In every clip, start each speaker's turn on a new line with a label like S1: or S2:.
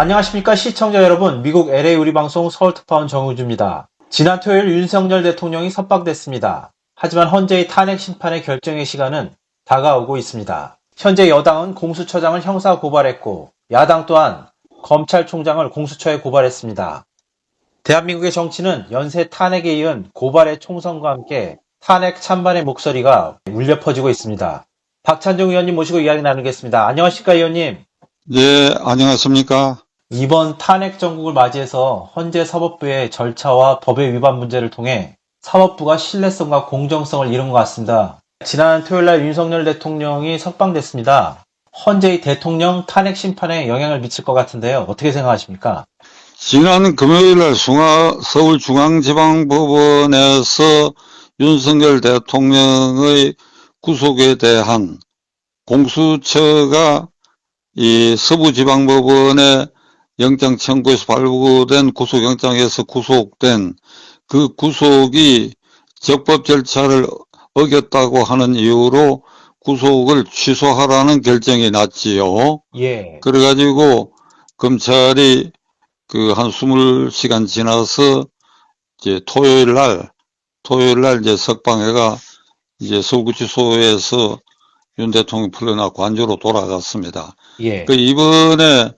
S1: 안녕하십니까 시청자 여러분 미국 LA 우리 방송 서울 특파원 정우주입니다. 지난 토요일 윤석열 대통령이 석방됐습니다. 하지만 헌재의 탄핵 심판의 결정의 시간은 다가오고 있습니다. 현재 여당은 공수처장을 형사 고발했고 야당 또한 검찰총장을 공수처에 고발했습니다. 대한민국의 정치는 연쇄 탄핵에 이은 고발의 총선과 함께 탄핵 찬반의 목소리가 울려 퍼지고 있습니다. 박찬종 의원님 모시고 이야기 나누겠습니다. 안녕하십니까 의원님?
S2: 네, 안녕하십니까?
S1: 이번 탄핵 정국을 맞이해서 헌재 사법부의 절차와 법의 위반 문제를 통해 사법부가 신뢰성과 공정성을 잃은 것 같습니다. 지난 토요일 날 윤석열 대통령이 석방됐습니다. 헌재의 대통령 탄핵 심판에 영향을 미칠 것 같은데요. 어떻게 생각하십니까?
S2: 지난 금요일 날 중화- 서울중앙지방법원에서 윤석열 대통령의 구속에 대한 공수처가 이 서부지방법원의 영장 청구에서 발부된 구속영장에서 구속된 그 구속이 적법 절차를 어겼다고 하는 이유로 구속을 취소하라는 결정이 났지요.
S1: 예.
S2: 그래가지고 검찰이 그 한 20시간 지나서 이제 토요일 날, 토요일 날 이제 석방회가 이제 서울구치소에서 윤 대통령 풀려나 관저로 돌아갔습니다.
S1: 예.
S2: 그 이번에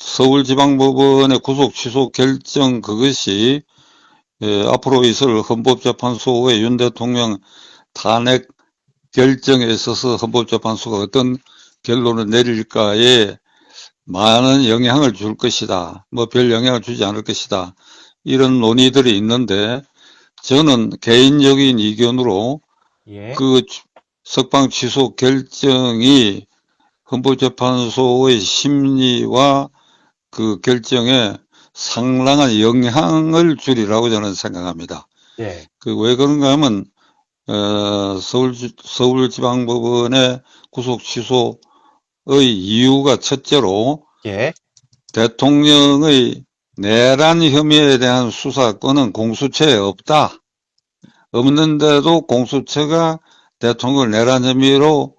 S2: 서울지방법원의 구속 취소 결정 그것이 예, 앞으로 있을 헌법재판소의 윤 대통령 탄핵 결정에 있어서 헌법재판소가 어떤 결론을 내릴까에 많은 영향을 줄 것이다. 뭐 별 영향을 주지 않을 것이다. 이런 논의들이 있는데 저는 개인적인 의견으로
S1: 예.
S2: 그 취- 석방 취소 결정이 헌법재판소의 심리와 그 결정에 상당한 영향을 주리라고 저는 생각합니다.
S1: 예.
S2: 그 왜 그런가 하면 어, 서울 서울지방법원의 구속 취소의 이유가 첫째로
S1: 예.
S2: 대통령의 내란 혐의에 대한 수사권은 공수처에 없다. 없는데도 공수처가 대통령을 내란 혐의로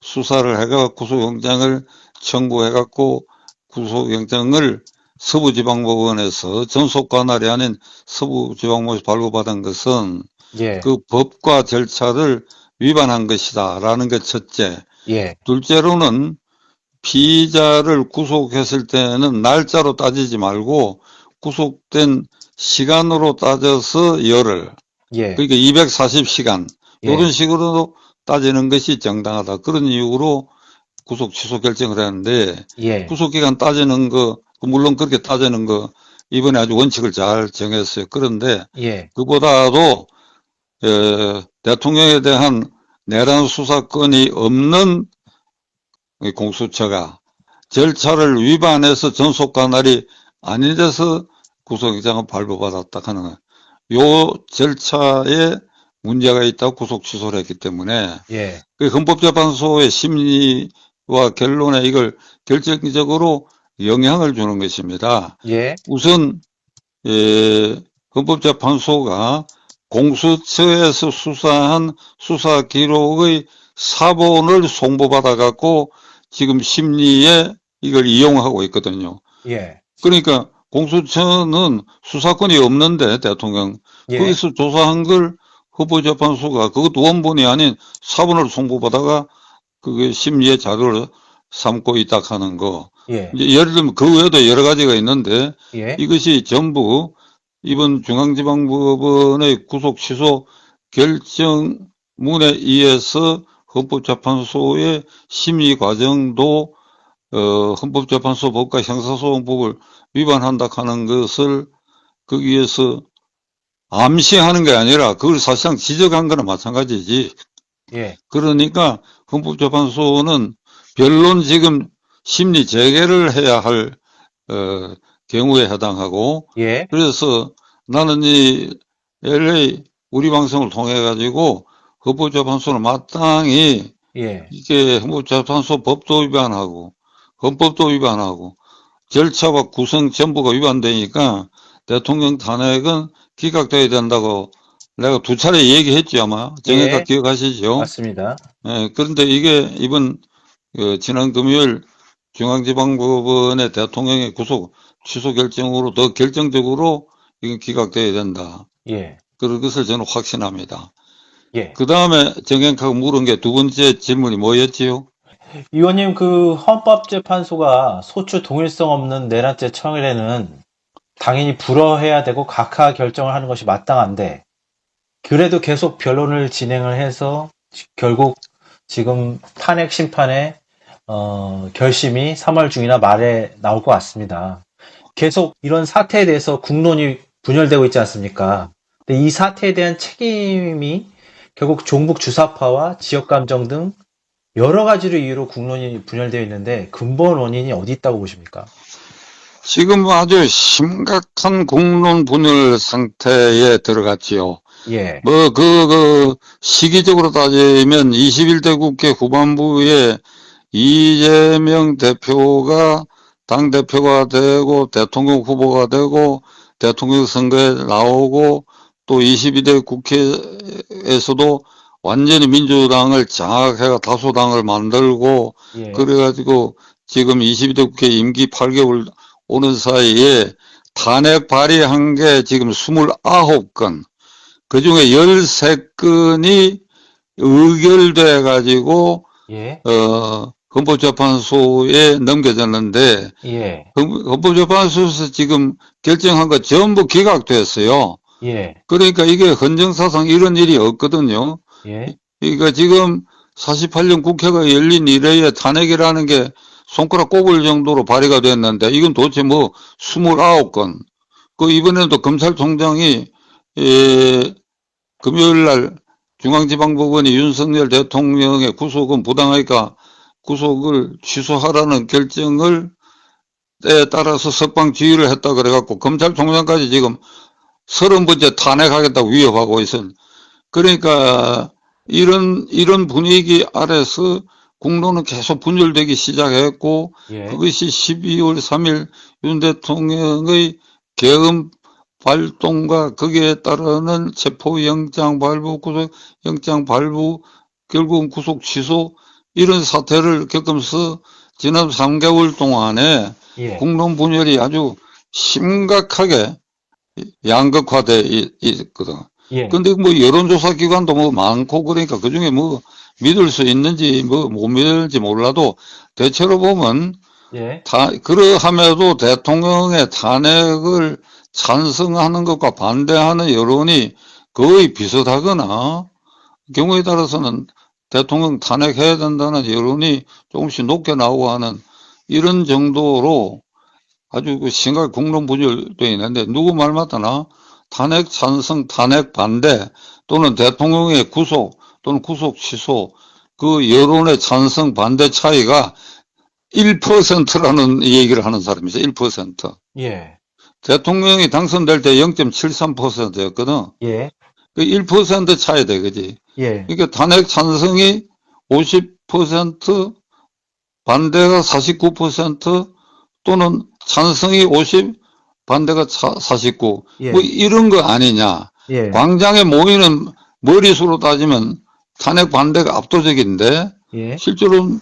S2: 수사를 해가 구속영장을 청구해갖고 구속영장을 서부지방법원에서 전속 관할이 아닌 서부지방법원에서 발부받은 것은
S1: 예.
S2: 그 법과 절차를 위반한 것이다. 라는 게 첫째.
S1: 예.
S2: 둘째로는 피의자를 구속했을 때는 날짜로 따지지 말고 구속된 시간으로 따져서 열흘,
S1: 예.
S2: 그러니까 240시간
S1: 예.
S2: 이런 식으로 따지는 것이 정당하다. 그런 이유로 구속 취소 결정을 했는데
S1: 예.
S2: 구속 기간 따지는 거 물론 그렇게 따지는 거 이번에 아주 원칙을 잘 정했어요. 그런데
S1: 예.
S2: 그보다도 에, 대통령에 대한 내란 수사권이 없는 이 공수처가 절차를 위반해서 전속 관할이 아닌 데서 구속영장을 발부받았다 하는 요 절차에 문제가 있다고 구속 취소를 했기 때문에
S1: 예.
S2: 그 헌법재판소의 심리 와 결론에 이걸 결정적으로 영향을 주는 것입니다.
S1: 예.
S2: 우선 예, 헌법재판소가 공수처에서 수사한 수사 기록의 사본을 송부받아 갖고 지금 심리에 이걸 이용하고 있거든요.
S1: 예.
S2: 그러니까 공수처는 수사권이 없는데 대통령
S1: 예.
S2: 거기서 조사한 걸 헌법재판소가 그것도 원본이 아닌 사본을 송부받아가 그게 심리의 자료를 삼고 있다 하는 거.
S1: 예.
S2: 이제 예를 들면 그 외에도 여러 가지가 있는데
S1: 예.
S2: 이것이 전부 이번 중앙지방법원의 구속 취소 결정문에 의해서 헌법재판소의 심의 과정도 어, 헌법재판소 법과 형사소송법을 위반한다 하는 것을 거기에서 암시하는 게 아니라 그걸 사실상 지적한 거나 마찬가지지.
S1: 예.
S2: 그러니까 헌법재판소는 변론 지금 심리 재개를 해야 할 어, 경우에 해당하고
S1: 예.
S2: 그래서 나는 이 LA 우리 방송을 통해 가지고 헌법재판소는 마땅히
S1: 예.
S2: 이게 헌법재판소 법도 위반하고 헌법도 위반하고 절차와 구성 전부가 위반되니까 대통령 탄핵은 기각돼야 된다고 내가 두 차례 얘기했지 아마 정혜가
S1: 예.
S2: 기억하시죠?
S1: 맞습니다.
S2: 예, 그런데 이게 이번 그 지난 금요일 중앙지방법원의 대통령의 구속 취소 결정으로 더 결정적으로 이건 기각돼야 된다.
S1: 예.
S2: 그런 것을 저는 확신합니다.
S1: 예.
S2: 그 다음에 정행하고 물은 게 두 번째 질문이 뭐였지요?
S1: 의원님, 그 헌법재판소가 소추 동일성 없는 내란죄 청일에는 당연히 불허해야 되고 각하 결정을 하는 것이 마땅한데, 그래도 계속 변론을 진행을 해서 결국 지금 탄핵 심판의 어, 결심이 3월 중이나 말에 나올 것 같습니다. 계속 이런 사태에 대해서 국론이 분열되고 있지 않습니까? 근데 이 사태에 대한 책임이 결국 종북 주사파와 지역 감정 등 여러 가지로 이유로 국론이 분열되어 있는데 근본 원인이 어디 있다고 보십니까?
S2: 지금 아주 심각한 공론 분열 상태에 들어갔지요.
S1: 예,
S2: 뭐, 그, 그, 시기적으로 따지면 21대 국회 후반부에 이재명 대표가 당대표가 되고 대통령 후보가 되고 대통령 선거에 나오고 또 22대 국회에서도 완전히 민주당을 장악해가 다수당을 만들고
S1: 예,
S2: 그래가지고 지금 22대 국회 임기 8개월 오는 사이에 탄핵 발의한 게 지금 29건, 그 중에 13건이 의결돼 가지고,
S1: 예,
S2: 어, 헌법재판소에 넘겨졌는데,
S1: 예,
S2: 헌- 헌법재판소에서 지금 결정한 거 전부 기각됐어요.
S1: 예,
S2: 그러니까 이게 헌정사상 이런 일이 없거든요.
S1: 예,
S2: 그러니까 지금 48년 국회가 열린 이래에 탄핵이라는 게 손가락 꼽을 정도로 발의가 됐는데 이건 도대체 뭐 29건. 그 이번에도 검찰총장이 에, 금요일 날 중앙지방법원이 윤석열 대통령의 구속은 부당하니까 구속을 취소하라는 결정을 에 따라서 석방 지휘를 했다 그래갖고 검찰총장까지 지금 30번째 탄핵하겠다고 위협하고 있어. 그러니까 이런 이런 분위기 아래서 국론은 계속 분열되기 시작했고
S1: 예,
S2: 그것이 12월 3일 윤 대통령의 계엄 발동과 거기에 따르는 체포영장 발부, 구속영장 발부, 결국은 구속 취소 이런 사태를 겪으면서 지난 3개월 동안에
S1: 예,
S2: 국론 분열이 아주 심각하게 양극화돼 있- 있거든.
S1: 예,
S2: 근데 뭐 여론조사 기관도 뭐 많고 그러니까 그 중에 뭐 믿을 수 있는지 뭐 못 믿을지 몰라도 대체로 보면
S1: 예,
S2: 다 그러함에도 대통령의 탄핵을 찬성하는 것과 반대하는 여론이 거의 비슷하거나 경우에 따라서는 대통령 탄핵해야 된다는 여론이 조금씩 높게 나오고 하는 이런 정도로 아주 그 심각한 국론 분열돼 있는데 누구 말 맞다나 탄핵 찬성, 탄핵 반대 또는 대통령의 구속 또는 구속 취소 그 여론의 찬성 반대 차이가 1%라는 얘기를 하는 사람이 있어요. 1%.
S1: 예,
S2: 대통령이 당선될 때 0.73%였거든.
S1: 예,
S2: 그 1% 차이 돼, 그지?
S1: 예,
S2: 그러니까 탄핵 찬성이 50%, 반대가 49% 또는 찬성이 50, 반대가 49.
S1: 예,
S2: 뭐 이런 거 아니냐.
S1: 예,
S2: 광장에 모이는 머릿수로 따지면 탄핵 반대가 압도적인데
S1: 예,
S2: 실제로는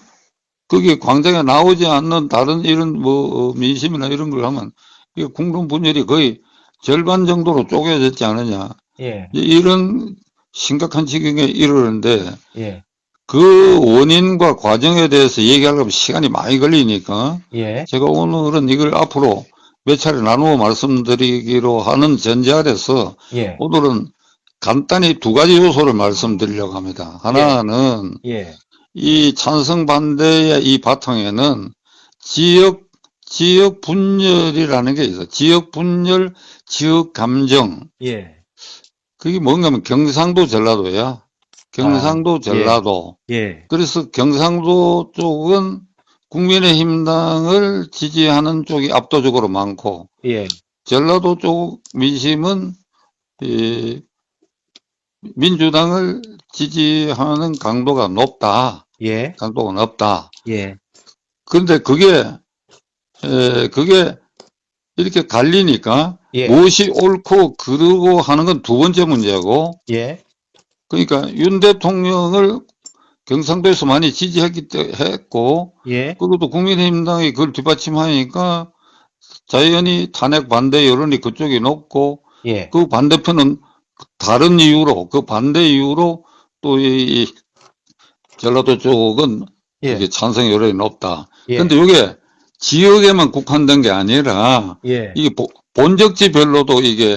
S2: 거기 광장에 나오지 않는 다른 이런 뭐 어, 민심이나 이런 걸 하면 이 국론 분열이 거의 절반 정도로 쪼개졌지 않느냐.
S1: 예,
S2: 이런 심각한 지경에 이르는데
S1: 예,
S2: 그 원인과 과정에 대해서 얘기하려면 시간이 많이 걸리니까
S1: 예,
S2: 제가 오늘은 이걸 앞으로 몇 차례 나누어 말씀드리기로 하는 전제 아래서
S1: 예,
S2: 오늘은 간단히 두 가지 요소를 말씀드리려고 합니다. 하나는
S1: 예,
S2: 이 찬성 반대의 이 바탕에는 지역, 지역 분열이라는 게 있어. 지역 분열, 지역 감정.
S1: 예,
S2: 그게 뭔가 하면 경상도 전라도야. 경상도
S1: 아,
S2: 전라도.
S1: 예,
S2: 그래서 경상도 쪽은 국민의힘당을 지지하는 쪽이 압도적으로 많고,
S1: 예,
S2: 전라도 쪽 민심은 이 민주당을 지지하는 강도가 높다.
S1: 예,
S2: 강도가 높다.
S1: 예,
S2: 그런데 그게 에, 그게 이렇게 갈리니까
S1: 예,
S2: 무엇이 옳고 그르고 하는 건 두 번째 문제고
S1: 예,
S2: 그러니까 윤 대통령을 경상도에서 많이 지지했기 때 했고
S1: 예.
S2: 그리고 또 국민의힘당이 그걸 뒷받침하니까 자연히 탄핵 반대 여론이 그쪽이 높고
S1: 예.
S2: 그 반대편은 다른 이유로 그 반대 이유로 또 이 전라도 쪽은
S1: 예.
S2: 이게 찬성 여론이 높다.
S1: 예.
S2: 근데 이게 지역에만 국한된 게 아니라
S1: 예.
S2: 이게 보- 본적지별로도 이게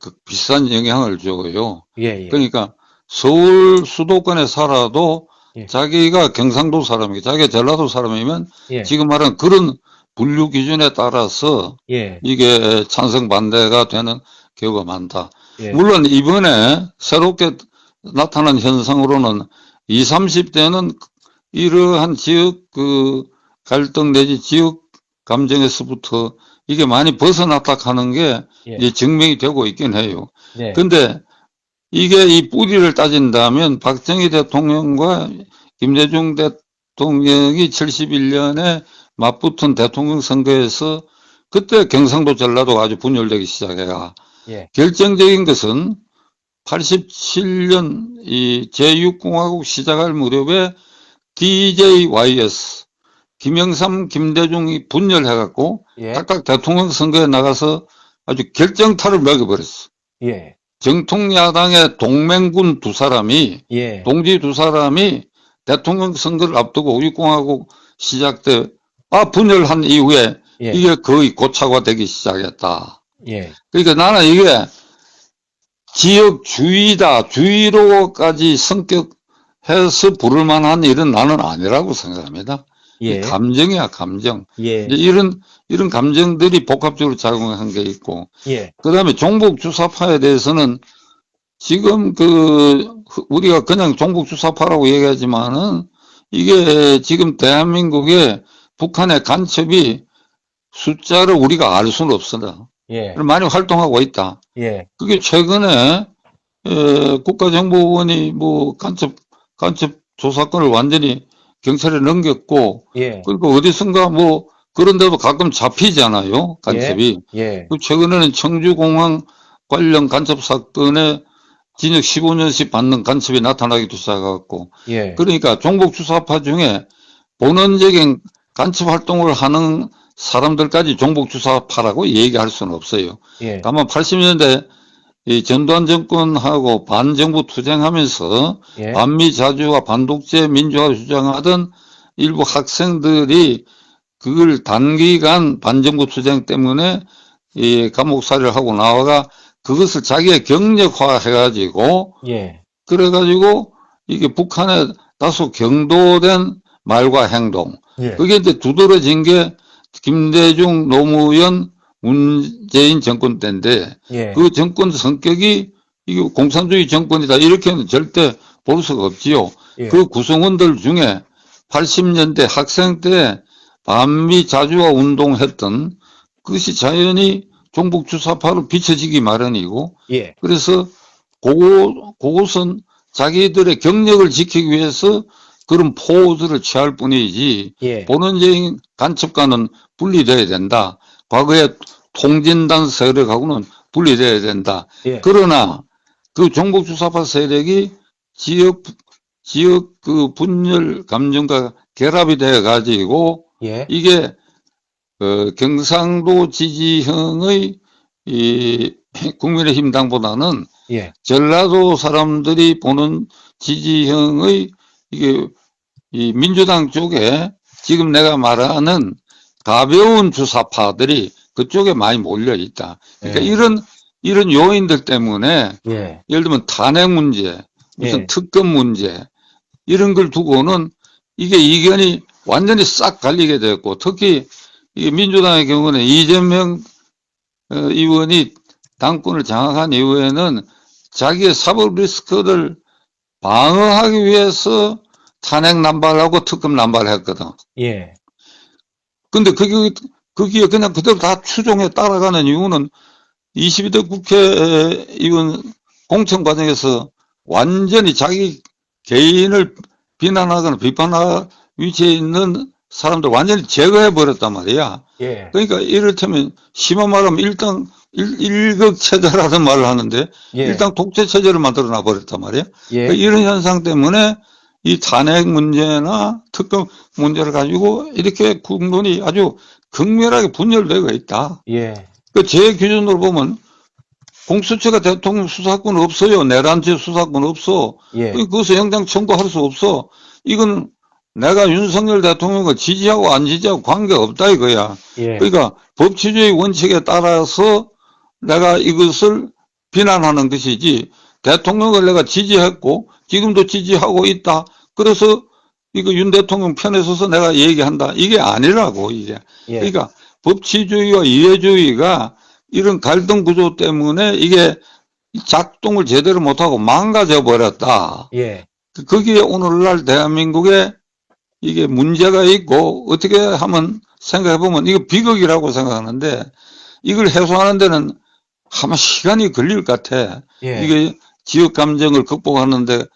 S2: 그 비슷한 영향을 줘요.
S1: 예. 예.
S2: 그러니까 서울 수도권에 살아도
S1: 예.
S2: 자기가 경상도 사람이 자기가 전라도 사람이면
S1: 예.
S2: 지금 말하는 그런 분류 기준에 따라서
S1: 예.
S2: 이게 찬성 반대가 되는 경우가 많다.
S1: 예.
S2: 물론 이번에 새롭게 나타난 현상으로는 20, 30대는 이러한 지역 그 갈등 내지 지역 감정에서부터 이게 많이 벗어났다 하는 게
S1: 예.
S2: 이제 증명이 되고 있긴 해요.
S1: 네.
S2: 근데 이게 이 뿌리를 따진다면 박정희 대통령과 김대중 대통령이 71년에 맞붙은 대통령 선거에서 그때 경상도 전라도가 아주 분열되기 시작해가
S1: 예.
S2: 결정적인 것은 87년 이 제6공화국 시작할 무렵에 DJYS 김영삼, 김대중이 분열해갖고
S1: 예.
S2: 각각 대통령 선거에 나가서 아주 결정타를 먹여버렸어.
S1: 예.
S2: 정통 야당의 동맹군 두 사람이
S1: 예.
S2: 동지 두 사람이 대통령 선거를 앞두고 6공화국 시작 때 아, 분열한 이후에
S1: 예.
S2: 이게 거의 고착화되기 시작했다.
S1: 예.
S2: 그러니까 나는 이게 지역주의다, 주의로까지 성격해서 부를 만한 일은 나는 아니라고 생각합니다.
S1: 예.
S2: 감정이야, 감정.
S1: 예.
S2: 이제 이런, 이런 감정들이 복합적으로 작용한 게 있고,
S1: 예.
S2: 그 다음에 종북 주사파에 대해서는 지금 그, 우리가 그냥 종북 주사파라고 얘기하지만은 이게 지금 대한민국의 북한의 간첩이 숫자를 우리가 알 수는 없습니다.
S1: 예.
S2: 많이 활동하고 있다.
S1: 예.
S2: 그게 최근에 에, 국가정보원이 뭐 간첩 간첩 조사권을 완전히 경찰에 넘겼고
S1: 예.
S2: 그리고 어디선가 뭐 그런데도 가끔 잡히잖아요 간첩이
S1: 예.
S2: 그 최근에는 청주공항 관련 간첩 사건에 징역 15년씩 받는 간첩이 나타나기도 시작했고
S1: 예.
S2: 그러니까 종북 주사파 중에 본원적인 간첩 활동을 하는 사람들까지 종북 주사파라고 얘기할 수는 없어요.
S1: 예.
S2: 다만 80년대 이 전두환 정권하고 반정부 투쟁하면서
S1: 예.
S2: 반미 자주와 반독재 민주화 주장하던 일부 학생들이 그걸 단기간 반정부 투쟁 때문에 이 감옥살이를 하고 나와가 그것을 자기의 경력화 해가지고
S1: 예.
S2: 그래가지고 이게 북한에 다소 경도된 말과 행동
S1: 예.
S2: 그게 이제 두드러진 게 김대중 노무현 문재인 정권 때인데
S1: 예.
S2: 그 정권 성격이 이게 공산주의 정권이다 이렇게는 절대 볼 수가 없지요.
S1: 예.
S2: 그 구성원들 중에 80년대 학생 때 반미 자주화 운동했던 그것이 자연히 종북 주사파로 비춰지기 마련이고
S1: 예.
S2: 그래서 그거, 그것은 자기들의 경력을 지키기 위해서 그런 포즈를 취할 뿐이지
S1: 예.
S2: 본원적인 간첩과는 분리돼야 된다. 과거에 통진단 세력하고는 분리돼야 된다.
S1: 예.
S2: 그러나 그 종북주사파 세력이 지역 지역 그 분열 감정과 결합이 되어 가지고
S1: 예.
S2: 이게 어, 경상도 지지형의 이 국민의힘 당보다는
S1: 예.
S2: 전라도 사람들이 보는 지지형의 이게 이 민주당 쪽에 지금 내가 말하는 가벼운 주사파들이 그쪽에 많이 몰려 있다. 그러니까
S1: 예.
S2: 이런 이런 요인들 때문에
S1: 예.
S2: 예를 들면 탄핵 문제, 무슨
S1: 예.
S2: 특검 문제 이런 걸 두고는 이게 이견이 완전히 싹 갈리게 됐고 특히 이 민주당의 경우는 이재명 어, 의원이 당권을 장악한 이후에는 자기의 사법 리스크를 방어하기 위해서 탄핵 남발하고 특검 남발했거든.
S1: 예.
S2: 근데 그게, 거기에 그냥 그대로 다 추종해 따라가는 이유는 22대 국회의원 공천 과정에서 완전히 자기 개인을 비난하거나 비판할 위치에 있는 사람들 완전히 제거해 버렸단 말이야.
S1: 예.
S2: 그러니까 이를테면 심한 말하면 일당 일, 일극 체제라는 말을 하는데
S1: 예.
S2: 일당 독재 체제를 만들어 놔 버렸단 말이야.
S1: 예.
S2: 그러니까 이런 현상 때문에 이 탄핵 문제나 특검 문제를 가지고 이렇게 국론이 아주 극렬하게 분열되어 있다.
S1: 예.
S2: 그 제 기준으로 보면 공수처가 대통령 수사권 없어요. 내란죄 수사권 없어.
S1: 예.
S2: 그것을 영장 청구할 수 없어. 이건 내가 윤석열 대통령을 지지하고 안 지지하고 관계없다 이거야.
S1: 예.
S2: 그러니까 법치주의 원칙에 따라서 내가 이것을 비난하는 것이지 대통령을 내가 지지했고 지금도 지지하고 있다. 그래서 이거 윤 대통령 편에 서서 내가 얘기한다. 이게 아니라고 이게.
S1: 예.
S2: 그러니까 법치주의와 이해주의가 이런 갈등 구조 때문에 이게 작동을 제대로 못하고 망가져 버렸다.
S1: 예.
S2: 그- 거기에 오늘날 대한민국에 이게 문제가 있고 어떻게 하면 생각해 보면 이거 비극이라고 생각하는데 이걸 해소하는 데는 아마 시간이 걸릴 것 같아.
S1: 예.
S2: 이게 지역 감정을 극복하는데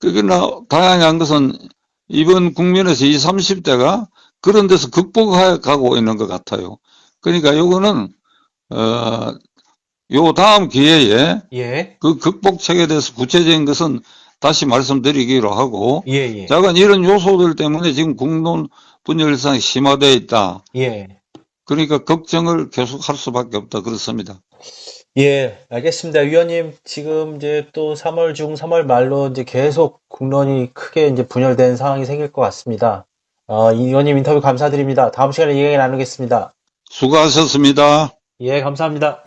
S2: 그러나 다양한 것은 이번 국면에서 20, 30대가 그런 데서 극복해 가고 있는 것 같아요. 그러니까 요거는 어, 요 다음 기회에
S1: 예.
S2: 그 극복책에 대해서 구체적인 것은 다시 말씀드리기로 하고
S1: 예. 예.
S2: 자간 이런 요소들 때문에 지금 국론 분열상이 심화되어 있다.
S1: 예.
S2: 그러니까 걱정을 계속 할 수밖에 없다. 그렇습니다.
S1: 예, 알겠습니다. 위원님, 지금 이제 또 3월 중 3월 말로 이제 계속 국론이 크게 이제 분열된 상황이 생길 것 같습니다. 어, 이 위원님 인터뷰 감사드립니다. 다음 시간에 이야기 나누겠습니다.
S2: 수고하셨습니다.
S1: 예, 감사합니다.